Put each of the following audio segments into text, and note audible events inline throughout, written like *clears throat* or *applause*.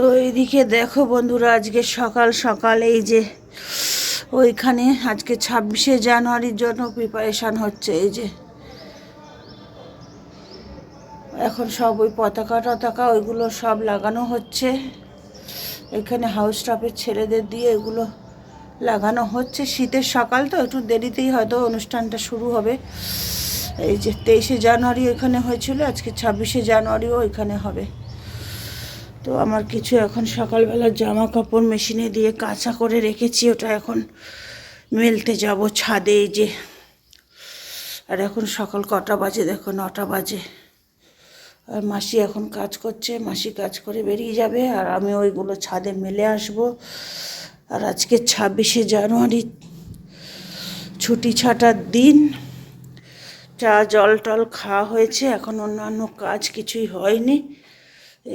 তো এইদিকে দেখো বন্ধুরা, আজকে সকাল সকাল এই যে ওইখানে আজকে ছাব্বিশে জানুয়ারির জন্য প্রিপারেশান হচ্ছে, এই যে। এখন সব ওই পতাকা টতাকা, ওইগুলো সব লাগানো হচ্ছে। এখানে হাউস স্টাফের ছেলেদের দিয়ে এগুলো লাগানো হচ্ছে। শীতের সকাল তো, একটু দেরিতেই হয়তো অনুষ্ঠানটা শুরু হবে। এই যে তেইশে জানুয়ারি ওইখানে হয়েছিল, আজকে ছাব্বিশে জানুয়ারিও ওইখানে হবে। তো আমার কিছু এখন সকালবেলা জামা কাপড় মেশিনে দিয়ে কাঁচা করে রেখেছি, ওটা এখন মেলতে যাব ছাদে যে। আর এখন সকাল কটা বাজে দেখো, নটা বাজে। আর মাসি এখন কাজ করছে, মাসি কাজ করে বেরিয়ে যাবে, আর আমি ওইগুলো ছাদে মেলে আসব। আর আজকে ছাব্বিশে জানুয়ারি, ছুটি ছাটার দিন। চা, জল টল খাওয়া হয়েছে, এখন অন্যান্য কাজ কিছুই হয়নি।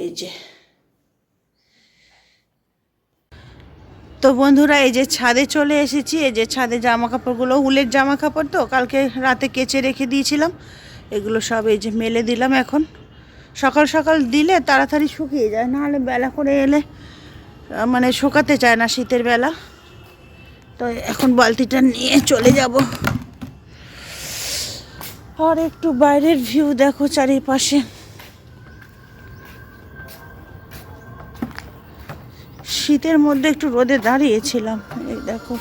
এই যে। তো বন্ধুরা, এই যে ছাদে চলে এসেছি। এই যে ছাদে জামা কাপড়গুলো উলের জামা কাপড় তো কালকে রাতে কেচে রেখে দিয়েছিলাম। এগুলো সব এই যে মেলে দিলাম এখন। সকাল সকাল দিলে তাড়াতাড়ি শুকিয়ে যায়, নাহলে বেলা করে এলে মানে শুকাতে চায় না শীতের বেলা। তো এখন বালতিটা নিয়ে চলে যাব। আর একটু বাইরের ভিউ দেখো চারিপাশে। শীতের মধ্যে একটু রোদে দাঁড়িয়েছিলাম। এই দেখো।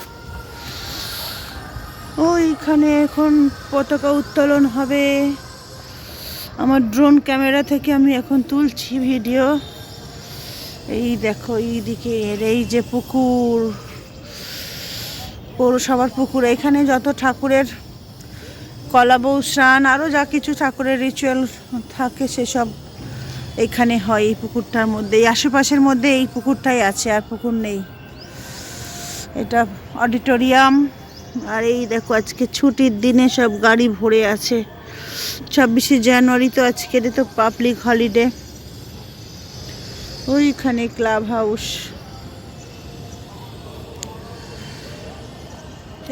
ওইখানে এখন পতাকা উত্তোলন হবে। আমার ড্রোন ক্যামেরা থেকে আমি এখন তুলছি ভিডিও। এই দেখো, এইদিকে এর এই যে পুকুর, পৌরসভার পুকুর। এখানে যত ঠাকুরের কলাবউ স্নান আরও যা কিছু ঠাকুরের রিচুয়াল থাকে সেসব এখানে হয় এই পুকুরটার মধ্যে, এই আশেপাশের মধ্যে এই পুকুরটাই আছে, আর পুকুর নেই। এটা অডিটোরিয়াম, আর এই দেখো আজকে ছুটির দিনে সব গাড়ি ভরে আছে। ছাব্বিশে জানুয়ারি তো আজকের তো পাবলিক হলিডে ওইখানে ক্লাব হাউস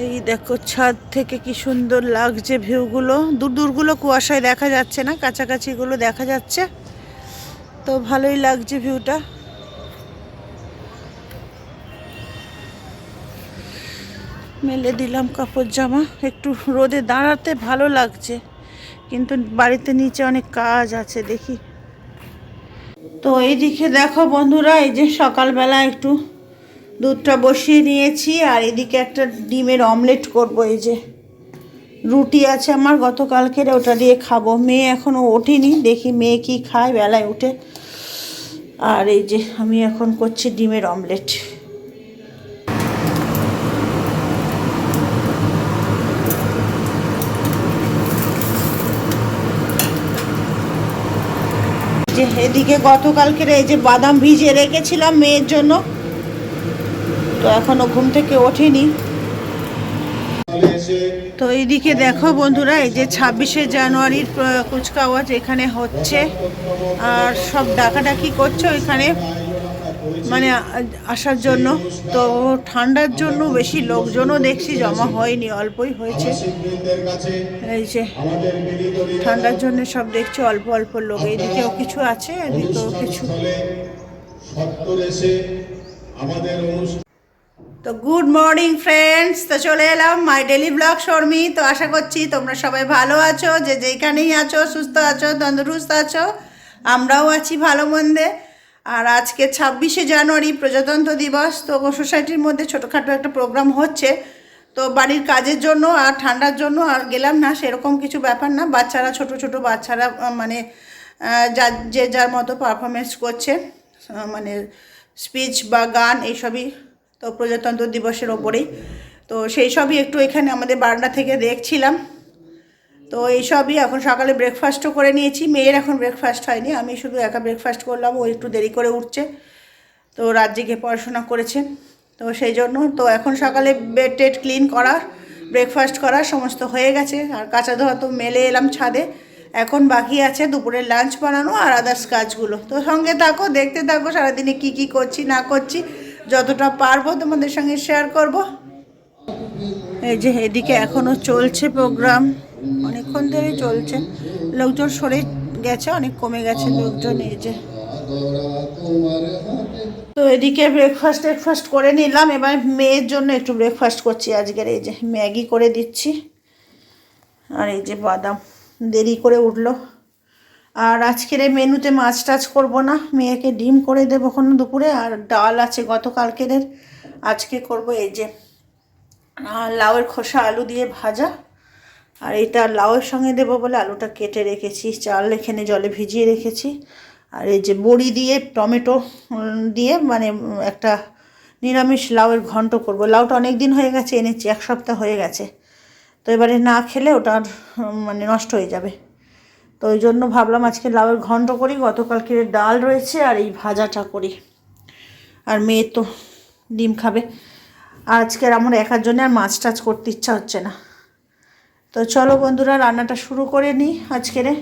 এই দেখো ছাদ থেকে কি সুন্দর লাগছে ভিউগুলো দূর দূরগুলো কুয়াশায় দেখা যাচ্ছে না, কাছাকাছিগুলো দেখা যাচ্ছে। তো ভালোই লাগছে ভিউটা। মেলে দিলাম কাপড় জামা। একটু রোদে দাঁড়াতে ভালো লাগছে, কিন্তু বাড়িতে নিচে অনেক কাজ আছে, দেখি। তো এইদিকে দেখো বন্ধুরা, এই যে সকালবেলা একটু দুধটা বসিয়ে নিয়েছি, আর এদিকে একটা ডিমের অমলেট করব, এই যে। রুটি আছে আমার, গতকালকের ওটা দিয়ে খাব। মেয়ে এখনও ওঠেনি, দেখি মেয়ে কি খায়, বেলায় উঠে। আর এই যে, আমি এখন করছি ডিমের অমলেট। যে, এদিকে গতকালকের এই যে বাদাম ভিজিয়ে রেখেছিলাম মেয়ের জন্য। তো এখনও ঘুম থেকে ওঠেনি। তো এইদিকে দেখো বন্ধুরা, এই যে ছাব্বিশে জানুয়ারির কুচকাওয়াজ এখানে হচ্ছে। আর সব ডাকাডাকি করছে ওইখানে মানে আসার জন্য। তো ঠান্ডার জন্য বেশি লোকজনও দেখছি জমা হয়নি, অল্পই হয়েছে। এই যে ঠান্ডার জন্য সব দেখছি অল্প অল্প লোক। এইদিকেও কিছু আছে, এদিকেও কিছু। আমাদের তো গুড মর্নিং ফ্রেন্ডস তো চলে এলাম মাই ডেলি ব্লগ শর্মি। তো আশা করছি তোমরা সবাই ভালো আছো, যে যেখানেই আছো, সুস্থ আছো, তন্দুরুস্ত আছো, আমরাও আছি ভালো মন্দে। আর আজকে ছাব্বিশে জানুয়ারি প্রজাতন্ত্র দিবস, তো সোসাইটির মধ্যে ছোটোখাটো একটা প্রোগ্রাম হচ্ছে। তো বাড়ির কাজের জন্য আর ঠান্ডার জন্য আর গেলাম না, সেরকম কিছু ব্যাপার না। বাচ্চারা, ছোট ছোট বাচ্চারা মানে যা, যে যার মতো পারফরমেন্স করছে মানে স্পিচ বা গান, এইসবই তো প্রজাতন্ত্র দিবসের ওপরেই। তো সেই সবই একটু এখানে আমাদের বারান্দা থেকে দেখছিলাম। তো এইসবই এখন সকালে ব্রেকফাস্টও করে নিয়েছি। মেয়ের এখন ব্রেকফাস্ট হয়নি। আমি শুধু একা ব্রেকফাস্ট করলাম। ও একটু দেরি করে উঠছে। তো রাত জেগে পড়াশোনা করেছে। তো সেই জন্য তো এখন সকালে বেড টেড ক্লিন করা ব্রেকফাস্ট করা সমস্ত হয়ে গেছে। আর কাঁচা ধোয়া তো মেলে এলাম ছাদে। এখন বাকি আছে দুপুরের লাঞ্চ বানানো আর আদার্স কাজগুলো। তো সঙ্গে থাকো, দেখতে থাকো, সারাদিনে কি কি করছি, না করছি। যতটা পারব তোমাদের সঙ্গে শেয়ার করব। এই যে এদিকে এখনও চলছে প্রোগ্রাম অনেকক্ষণ ধরেই চলছে। লোকজন সরে গেছে, অনেক কমে গেছে লোকজন, এই যে। তো এদিকে ব্রেকফাস্ট ব্রেকফাস্ট করে নিলাম। এবার মেয়ের জন্য একটু ব্রেকফাস্ট করছি আজকের, এই যে ম্যাগি করে দিচ্ছি। আর এই যে বাদাম। দেরি করে উঠল। আর আজকের এই মেনুতে মাছ টাছ করব না। মেয়েকে ডিম করে দেবো কোনো দুপুরে আর ডাল আছে গতকালকের আজকে করব এই যে লাউয়ের খোসা আলু দিয়ে ভাজা। আর এটা লাউয়ের সঙ্গে দেবো বলে আলুটা কেটে রেখেছি, চাল এখানে জলে ভিজিয়ে রেখেছি। আর এই যে বড়ি দিয়ে, টমেটো দিয়ে মানে একটা নিরামিষ লাউয়ের ঘন্ট করব। লাউটা অনেক দিন হয়ে গেছে, এনেছি, এক সপ্তাহ হয়ে গেছে। তো এবারে না খেলে ওটা মানে নষ্ট হয়ে যাবে। তো ওই জন্য ভাবলাম আজকে লাউয়ের ঘন্ট করি, গতকালকে ডাল রয়েছে আর এই ভাজাটা করি। আর মেয়ে তো ডিম খাবে। আর আজকের আমার একার জন্য আর মাছ টাছ করতে ইচ্ছা হচ্ছে না। তো চলো বন্ধুরা, রান্নাটা শুরু করে নিই আজকেরে।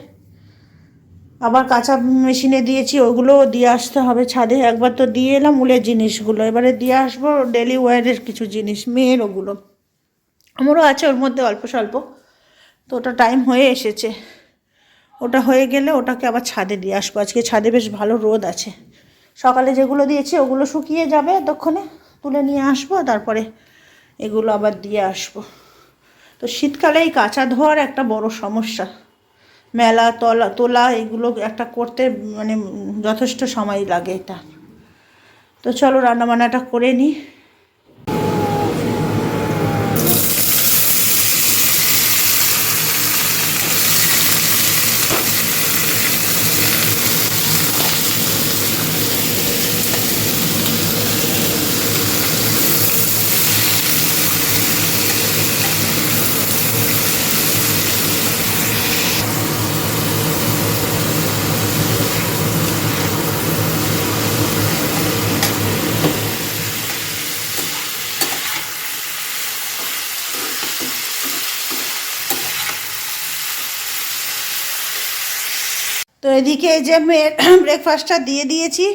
আবার কাঁচা মেশিনে দিয়েছি ওগুলো দিয়ে আসতে হবে ছাদে। একবার তো দিয়ে এলাম উলের জিনিসগুলো। এবারে দিয়ে আসব ডেলি ওয়ারের কিছু জিনিস, মেয়ের ওগুলো। আমারও আছে ওর মধ্যে অল্প স্বল্প। তো ওটা টাইম হয়ে এসেছে। ওটা হয়ে গেলে ওটাকে আবার ছাদে দিয়ে আসব। আজকে ছাদে বেশ ভালো রোদ আছে। সকালে যেগুলো দিয়েছি ওগুলো শুকিয়ে যাবে ততক্ষণে তুলে নিয়ে আসব, তারপরে এগুলো আবার দিয়ে আসব। তো শীতকালে এই কাঁচা ধোয়ার একটা বড় সমস্যা। মেলা, তলা, তোলা এগুলো একটা করতে মানে যথেষ্ট সময় লাগে এটা। তো চলো রান্নাবান্নাটা করে নিই। এদিকে যে মেয়ের *clears throat* ব্রেকফাস্টটা দিয়ে দিয়েছি।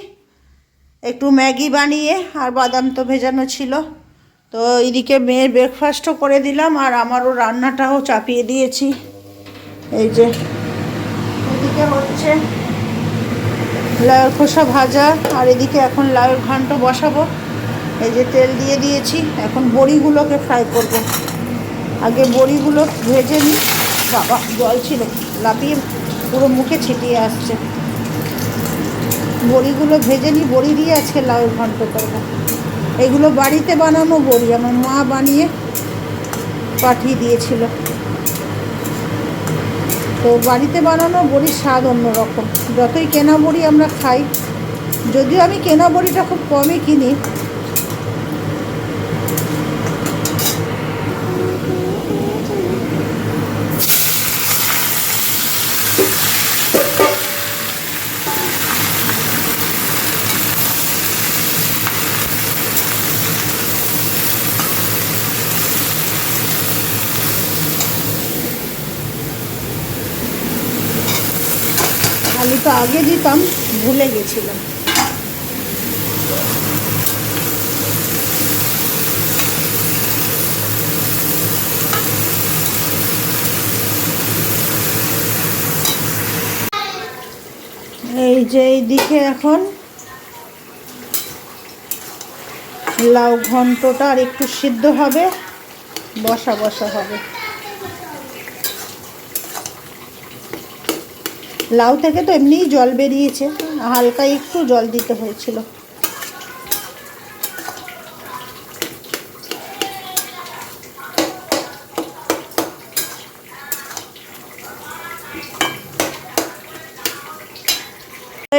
একটু ম্যাগি বানিয়ে আর বাদাম তো ভেজানো ছিল। তো এদিকে মেয়ের ব্রেকফাস্টও করে দিলাম আর আমারও রান্নাটাও চাপিয়ে দিয়েছি। এই যে এদিকে হচ্ছে লাউয়ের খোসা ভাজা আর এদিকে এখন লাউয়ের ঘন্ট বসাবো। এই যে তেল দিয়ে দিয়েছি। এখন বড়িগুলোকে ফ্রাই করব। আগে বড়িগুলো ভেজে নিই। বাবা, জল ছিল লাপিয়ে পুরো মুখে ছিটিয়ে আসছে। বড়িগুলো ভেজে নিই বড়ি দিয়ে আজকে লাউ ঘন্ট করব। এগুলো বাড়িতে বানানো বড়ি, আমার মা বানিয়ে পাঠিয়ে দিয়েছিল। তো বাড়িতে বানানো বড়ির স্বাদ অন্যরকম। যতই কেনা বড়ি আমরা খাই, যদিও আমি কেনা বড়িটা খুব কমই কিনি আলুটা আগে দিতাম ভুলে গেছিলাম। এই যে এইদিকে এখন লাউ ঘন্টটা আর একটু সিদ্ধ হবে, বসা বসা হবে। লাউ থেকে তো এমনিই জল বেরিয়েছে, হালকা একটু জল দিতে হয়েছিল।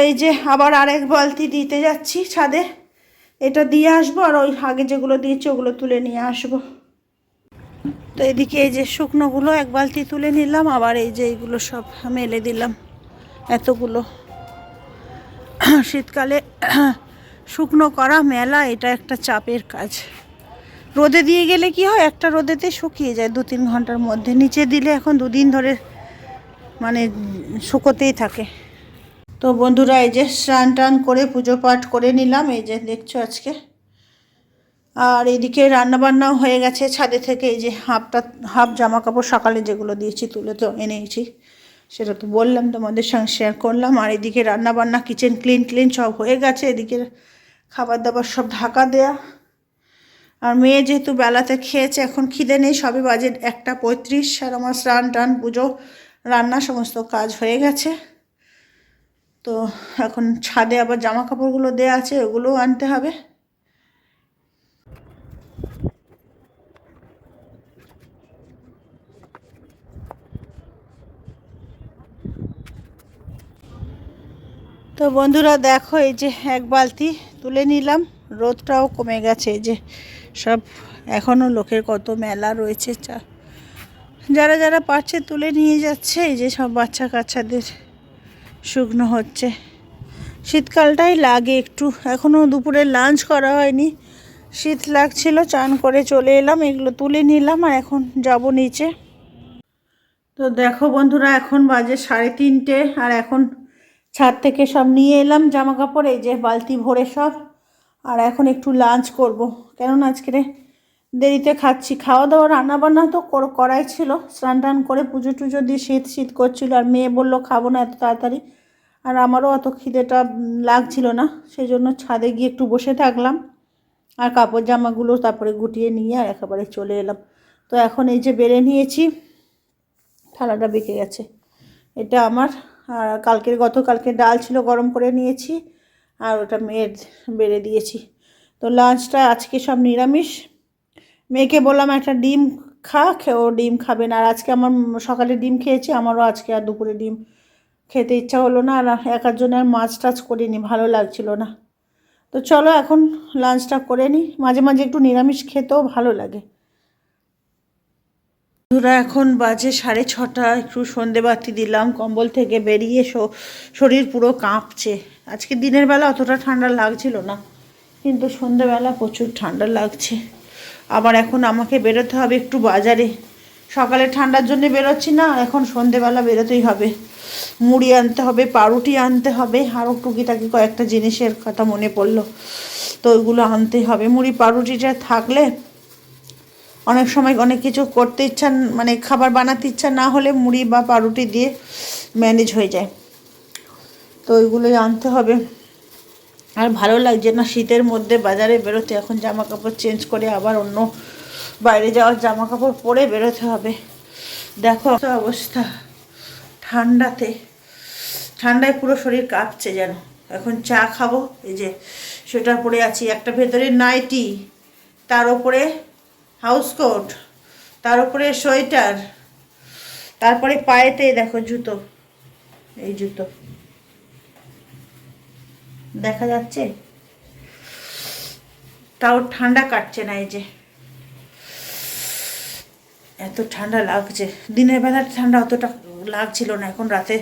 এই যে আবার আরেক বালতি দিতে যাচ্ছি ছাদে। এটা দিয়ে আসব আর ওই আগে যেগুলো দিয়েছি ওগুলো তুলে নিয়ে আসব। তো এদিকে এই যে শুকনোগুলো এক বালতি তুলে নিলাম, আবার এই যে এইগুলো সব মেলে দিলাম। এতগুলো। শীতকালে শুকনো করা মেলা, এটা একটা চাপের কাজ। রোদে দিয়ে গেলে কি হয়, একটা রোদেতে শুকিয়ে যায় দু তিন ঘণ্টার মধ্যে। নিচে দিলে এখন দুদিন ধরে মানে শুকোতেই থাকে। তো বন্ধুরা, এই যে স্নান টান করে পুজো পাঠ করে নিলাম, এই যে দেখছ আজকে। আর এদিকে রান্নাবান্নাও হয়ে গেছে, ছাদে থেকে এই যে হাফটা, হাফ জামা কাপড় সকালে যেগুলো দিয়েছি তুলে তো এনেছি সেটা তো বললাম, তোমাদের সঙ্গে শেয়ার করলাম। আর এদিকে রান্নাবান্না কিচেন ক্লিন ক্লিন সব হয়ে গেছে। এদিকে খাবার দাবার সব ঢাকা দেয়া। আর মেয়ে যেহেতু বেলাতে খেয়েছে, এখন খিদে নেই, সবে বাজে একটা পঁয়ত্রিশ। আর আমার স্নান টান, পুজো, রান্না, সমস্ত কাজ হয়ে গেছে। তো এখন ছাদে আবার জামা কাপড়গুলো দেওয়া আছে, ওগুলোও আনতে হবে। তো বন্ধুরা দেখো, এই যে এক বালতি তুলে নিলাম, রোদটাও কমে গেছে, এই যে সব এখনও লোকের কত মেলা রয়েছে, চা। যারা যারা পারছে তুলে নিয়ে যাচ্ছে, এই যে সব বাচ্চা কাচ্চাদের শুকনো হচ্ছে। শীতকালটাই লাগে একটু এখনও দুপুরে লাঞ্চ করা হয়নি। শীত লাগছিল, চান করে চলে এলাম, এগুলো তুলে নিলাম আর এখন যাব নিচে। তো দেখো বন্ধুরা, এখন বাজে সাড়ে তিনটে, আর এখন ছাদ থেকে সব নিয়ে এলাম জামা কাপড় এই যে বালতি ভরে সব। আর এখন একটু লাঞ্চ করব। কেননা আজকে দেরিতে খাচ্ছি। খাওয়া দাওয়া রান্না বান্না তো কর- করাই ছিল। স্নান টান করে পুজো টুজো দিয়ে শীত শীত করছিল। আর মেয়ে বলল, খাব না এত তাড়াতাড়ি। আর আমারও অত খিদেটা লাগছিল না। সেই জন্য ছাদে গিয়ে একটু বসে থাকলাম। আর কাপড় জামাগুলো তারপরে গুটিয়ে নিয়ে আর একেবারে চলে এলাম। তো এখন এই যে বেড়ে নিয়েছি, থালাটা বেঁকে গেছে। এটা আমার। আর কালকের গতকালকে ডাল ছিল গরম করে নিয়েছি আর ওটা মেয়ের বেড়ে দিয়েছি। তো লাঞ্চটা আজকে সব নিরামিষ। মেয়েকে বললাম, একটা ডিম খা ও ডিম খাবে না। আর আজকে আমার সকালে ডিম খেয়েছি, আমারও আজকে আর দুপুরে ডিম খেতে ইচ্ছা হলো না। আর একার জন্য আর মাছ টাছ করিনি, ভালো লাগছিল না। তো চলো এখন লাঞ্চটা করে নিই। মাঝে মাঝে একটু নিরামিষ খেতেও ভালো লাগে। বন্ধুরা, এখন বাজে সাড়ে ছটা। একটু সন্ধে বাতি দিলাম, কম্বল থেকে বেরিয়ে শরীর পুরো কাঁপছে। আজকে দিনের বেলা অতটা ঠান্ডা লাগছিল না, কিন্তু সন্ধেবেলা প্রচুর ঠান্ডা লাগছে। আবার এখন আমাকে বেরোতে হবে একটু বাজারে। সকালে ঠান্ডার জন্য বেরোচ্ছি না, এখন সন্ধেবেলা বেরোতেই হবে। মুড়ি আনতে হবে, পাউরুটি আনতে হবে আরও টুকিটাকি কয়েকটা জিনিসের কথা মনে পড়ল, তো ওইগুলো আনতে হবে। মুড়ি, পাউরুটিটা থাকলে অনেক সময় অনেক কিছু করতে ইচ্ছা মানে খাবার বানাতে ইচ্ছা না হলে মুড়ি বা পাউরুটি দিয়ে ম্যানেজ হয়ে যায়। তো ওইগুলোই আনতে হবে। আর ভালো লাগছে না শীতের মধ্যে বাজারে বেরোতে, এখন জামা কাপড় চেঞ্জ করে আবার অন্য বাইরে যাওয়ার জামা কাপড় পরে বেরোতে হবে। দেখো অবস্থা, ঠান্ডাতে, ঠান্ডায় পুরো শরীর কাঁপছে যেন। এখন চা খাব, এই যে সোয়েটার পরে আছি, একটা ভেতরে নাইটি, তার উপরে হাউস কোট, তার উপরে সোয়েটার, তারপরে পায়েতে দেখো জুতো, এই জুতো। দেখা যাচ্ছে? তাও ঠান্ডা কাটছে না এই যে। এত ঠান্ডা লাগছে। দিনের বেলা ঠান্ডা অতটা লাগছিল না, এখন রাতে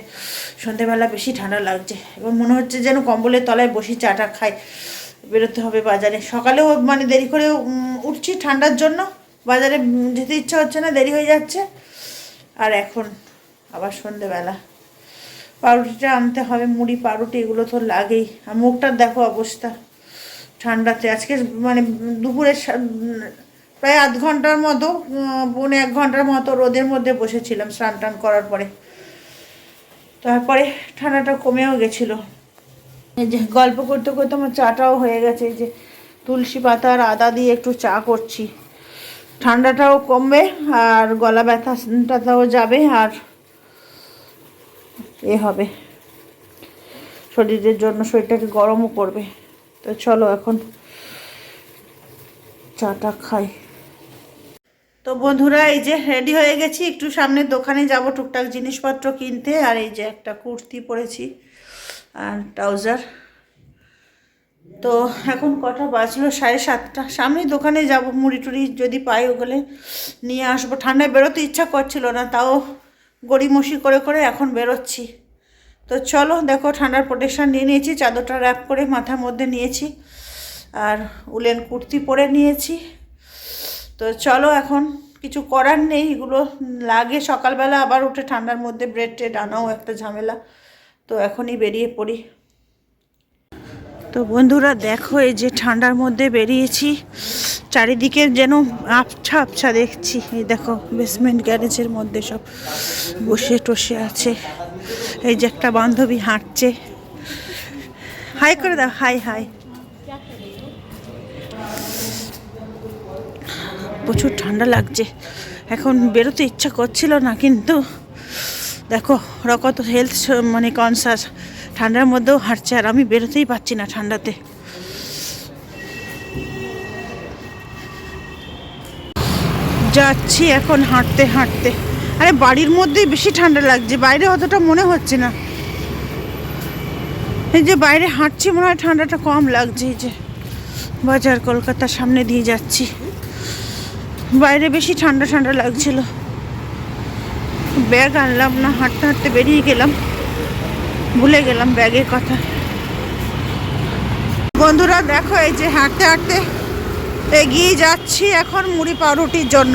সন্ধেবেলা বেশি ঠান্ডা লাগছে। এবং মনে হচ্ছে যেন কম্বলের তলায় বসি চাটা খাই। বেরোতে হবে বাজারে। সকালেও মানে দেরি করে উঠছি ঠান্ডার জন্য। বাজারে যেতে ইচ্ছা হচ্ছে না, দেরি হয়ে যাচ্ছে। আর এখন আবার সন্ধেবেলা। পাউরুটিটা আনতে হবে, মুড়ি, পাউরুটি, এগুলো তো লাগেই। আর মুখটার দেখো অবস্থা ঠান্ডাতে। আজকে মানে দুপুরে প্রায় আধ ঘণ্টার মতো পৌনে এক ঘণ্টার মতো রোদের মধ্যে বসেছিলাম স্নান টান করার পরে। তারপরে ঠান্ডাটা কমেও গেছিল। এই যে গল্প করতে করতে আমার চাটাও হয়ে গেছে, এই যে তুলসী পাতা আর আদা দিয়ে একটু চা করছি। ঠান্ডাটাও কমবে আর গলা ব্যথাটাও যাবে আর এ হবে। শরীরের জন্য শরীরটাকে গরমও করবে। তো চলো এখন চাটা খাই। তো বন্ধুরা, এই যে রেডি হয়ে গেছি, একটু সামনের দোকানে যাব, টুকটাক জিনিসপত্র কিনতে। আর এই যে একটা কুর্তি পরেছি। আর ট্রাউজার। তো এখন কটা বাজলো? সাড়ে সাতটা। সামনেই দোকানে যাব, মুড়ি টুড়ি যদি পাই ওগুলো নিয়ে আসব। ঠান্ডায় বেরোতে ইচ্ছা করছিল না, তাও গড়িমসি করে করে এখন বেরোচ্ছি। তো চলো, দেখো ঠান্ডার প্রোটেকশান নিয়ে নিয়েছি, চাদরটা র্যাপ করে মাথার মধ্যে নিয়েছি, আর উলেন কুর্তি পরে নিয়েছি। তো চলো এখন, কিছু করার নেই, এগুলো লাগে। সকালবেলা আবার উঠে ঠান্ডার মধ্যে ব্রেড ট্রেড আনাও একটা ঝামেলা। তো এখনই বেরিয়ে পড়ি। তো বন্ধুরা দেখো, এই যে ঠান্ডার মধ্যে বেরিয়েছি। চারিদিকে যেন আবছা আবছা দেখছি। এই দেখো বেসমেন্ট গ্যারেজের মধ্যে সব বসে টসে আছে। এই যে একটা বান্ধবী হাঁটছে। হাই করে দাও হাই হাই প্রচুর ঠান্ডা লাগছে। এখন বেরোতে ইচ্ছা করছিল না, কিন্তু দেখো ওরা কত হেলথ মানে কনসাস ঠান্ডার মধ্যেও হাঁটছে আর আমি বেরোতেই পারছি না ঠান্ডাতে। যাচ্ছি এখন হাঁটতে হাঁটতে। আরে, বাড়ির মধ্যেই বেশি ঠান্ডা লাগছে, বাইরে অতটা মনে হচ্ছে না। এই যে বাইরে হাঁটছি, মনে হয় ঠান্ডাটা কম লাগছে, এই যে বাজার কলকাতার সামনে দিয়ে যাচ্ছি। বাইরে বেশি ঠান্ডা ঠান্ডা লাগছিল। ব্যাগ আনলাম না, হাঁটতে হাঁটতে বেরিয়ে গেলাম। ভুলে গেলাম ব্যাগের কথা। বন্ধুরা, দেখো এই যে হাঁটতে হাঁটতে এগিয়ে যাচ্ছি এখন মুড়ি পাউরুটির জন্য।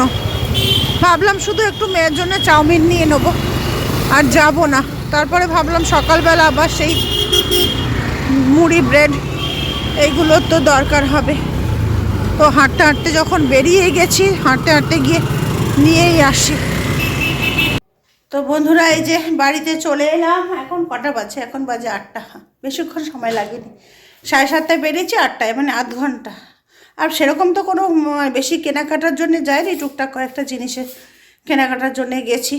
ভাবলাম শুধু একটু মেয়ের জন্য চাউমিন নিয়ে নেব, আর যাব না। তারপরে ভাবলাম সকালবেলা আবার সেই মুড়ি, ব্রেড এইগুলোর তো দরকার হবে। তো হাঁটতে হাঁটতে যখন বেরিয়ে গেছি, হাঁটতে হাঁটতে গিয়ে নিয়েই আসি। তো বন্ধুরা, এই যে বাড়িতে চলে এলাম। এখন কটা বাজে? এখন বাজে আটটা। বেশিক্ষণ সময় লাগেনি। সাড়ে সাতটায় বেরিয়েছি, আটটায় মানে আধ ঘণ্টা। আর সেরকম তো কোনো বেশি কেনাকাটার জন্য যায়নি টুকটাক কয়েকটা জিনিসের কেনাকাটার জন্য গেছি।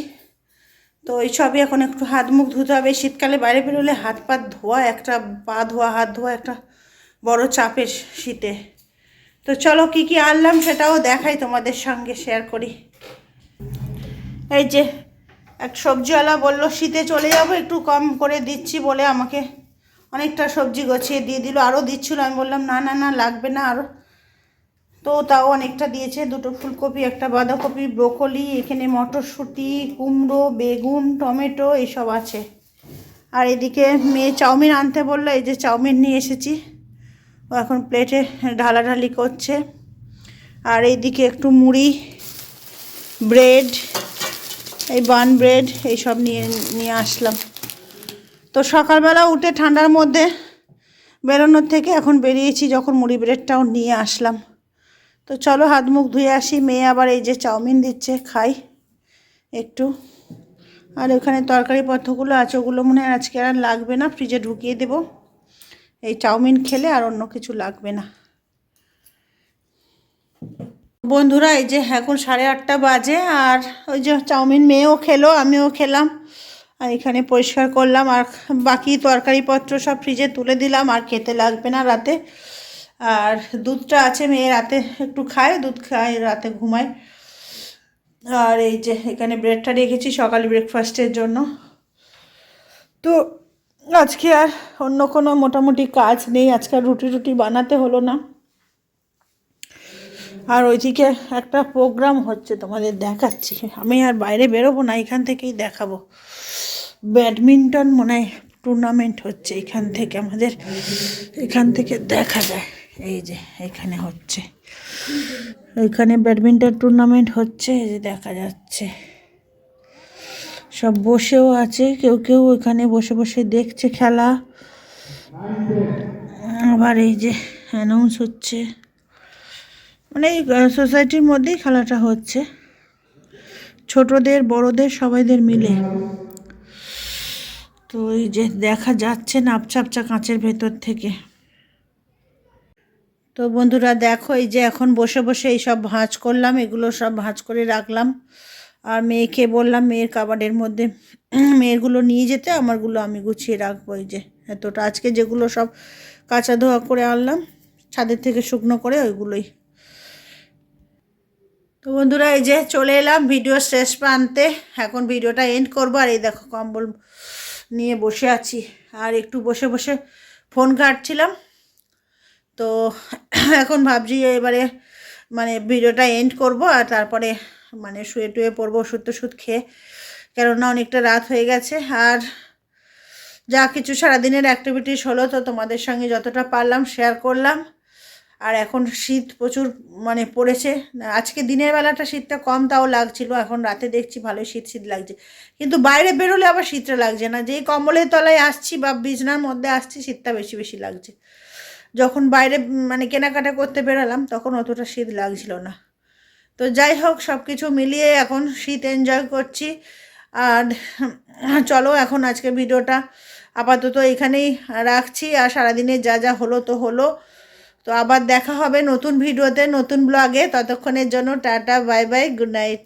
তো এই সবই এখন একটু হাত মুখ ধুতে হবে। শীতকালে বাইরে বেরোলে হাত পা ধোয়া, একটা পা ধোয়া, হাত ধোয়া একটা বড় চাপের শীতে। তো চলো কি কি আনলাম সেটাও দেখাই তোমাদের সঙ্গে শেয়ার করি। এই যে এক সবজিওয়ালা বলল, শীতে চলে যাব, একটু কম করে দিচ্ছি বলে আমাকে। অনেকটা সবজি গছিয়ে দিয়ে দিল, আরও দিচ্ছিল। আমি বললাম, না না না, লাগবে না আরও। তো তাও অনেকটা দিয়েছে, দুটো ফুলকপি, একটা বাঁধাকপি, ব্রোকলি, এখানে মটরশুঁটি, কুমড়ো, বেগুন, টমেটো এইসব আছে। আর এদিকে মেয়ে চাউমিন আনতে বলল, এই যে চাউমিন নিয়ে এসেছি। ও এখন প্লেটে ঢালাঢালি করছে। আর এইদিকে একটু মুড়ি, ব্রেড এই বান ব্রেড এইসব নিয়ে নিয়ে আসলাম। তো সকালবেলা উঠে ঠান্ডার মধ্যে বেরোনোর থেকে এখন বেরিয়েছি যখন মুড়ি ব্রেডটাও নিয়ে আসলাম। তো চলো হাত মুখ ধুয়ে আসি, মেয়ে আবার এই যে চাউমিন দিচ্ছে, খাই একটু। আর ওখানে তরকারি পত্রগুলো আছে, ওগুলো মনে হয় আজকে আর লাগবে না, ফ্রিজে ঢুকিয়ে দেবো। এই চাউমিন খেলে আর অন্য কিছু লাগবে না। বন্ধুরা, এই যে এখন সাড়ে আটটা বাজে আর ওই যে চাউমিন মেয়েও খেলো, আমিও খেলাম। আর এখানে পরিষ্কার করলাম, আর বাকি তরকারিপত্র সব ফ্রিজে তুলে দিলাম, আর খেতে লাগবে না রাতে। আর দুধটা আছে, মেয়ে রাতে একটু খায়, দুধ খায়, রাতে ঘুমায়। আর এই যে এখানে ব্রেডটা রেখেছি সকালে ব্রেকফাস্টের জন্য। তো আজকে আর অন্য কোনো মোটামুটি কাজ নেই, আজকে রুটি রুটি বানাতে হলো না। আর ওইদিকে একটা প্রোগ্রাম হচ্ছে তোমাদের দেখাচ্ছি। আমি আর বাইরে বেরোবো না, এখান থেকেই দেখাবো। ব্যাডমিন্টন মনে হয় টুর্নামেন্ট হচ্ছে, এখান থেকে আমাদের, এখান থেকে দেখা যায়। এই যে, এখানে হচ্ছে। এখানে ব্যাডমিন্টন টুর্নামেন্ট হচ্ছে, এই যে দেখা যাচ্ছে। সব বসেও আছে, কেউ কেউ এখানে বসে বসে দেখছে খেলা। আবার এই যে অ্যানাউন্স হচ্ছে। মানে এই সোসাইটির মধ্যেই খেলাটা হচ্ছে। ছোটদের, বড়দের, সবাইদের মিলে। তো এই যে দেখা যাচ্ছে নাপচাপচা কাঁচের ভেতর থেকে। তো বন্ধুরা দেখো, এই যে এখন বসে বসে এই সব ভাঁজ করলাম, এগুলো সব ভাঁজ করে রাখলাম। আর মেয়েকে বললাম, মেয়ের কাবাডের মধ্যে মেয়েরগুলো নিয়ে যেতে, আমারগুলো আমি গুছিয়ে রাখব, এই যে। এতটা, আজকে যেগুলো সব কাঁচা ধোয়া করে আনলাম, ছাদের থেকে শুকনো করে ওইগুলোই। তো বন্ধুরা, এই যে চলে এলাম ভিডিও শেষ প্রান্তে। এখন ভিডিওটা এন্ড করব। আর এই দেখো, কম্বল নিয়ে বসে আছি। আর একটু বসে বসে ফোন ঘাটছিলাম। তো এখন ভাবছি এবারে মানে ভিডিওটা এন্ড করব। আর তারপরে মানে শুয়ে টুয়ে পড়ব ওষুধ টষুধ খেয়ে। কেননা অনেকটা রাত হয়ে গেছে। আর যা কিছু সারাদিনের অ্যাক্টিভিটিস হলো, তো তোমাদের সঙ্গে যতটা পারলাম শেয়ার করলাম। আর এখন শীত প্রচুর মানে পড়েছে। আজকে দিনের বেলাটা শীতটা কম তাও লাগছিল, এখন রাতে দেখছি ভালোই শীত শীত লাগছে। কিন্তু বাইরে বেরোলে আবার শীতটা লাগছে না। যেই কম্বলের তলায় আসছি বা বিছনার মধ্যে আসছি শীতটা বেশি বেশি লাগছে। যখন বাইরে মানে কেনাকাটা করতে বেরোলাম তখন অতটা শীত লাগছিল না। তো যাই হোক সব কিছু মিলিয়ে এখন শীত এনজয় করছি। আর চলো এখন আজকে ভিডিওটা আপাতত এখানেই রাখছি। আর সারাদিনে যা যা হলো তো হলো। তো আবার দেখা হবে নতুন ভিডিওতে, নতুন ব্লগে ততক্ষণের জন্য tata bye bye good night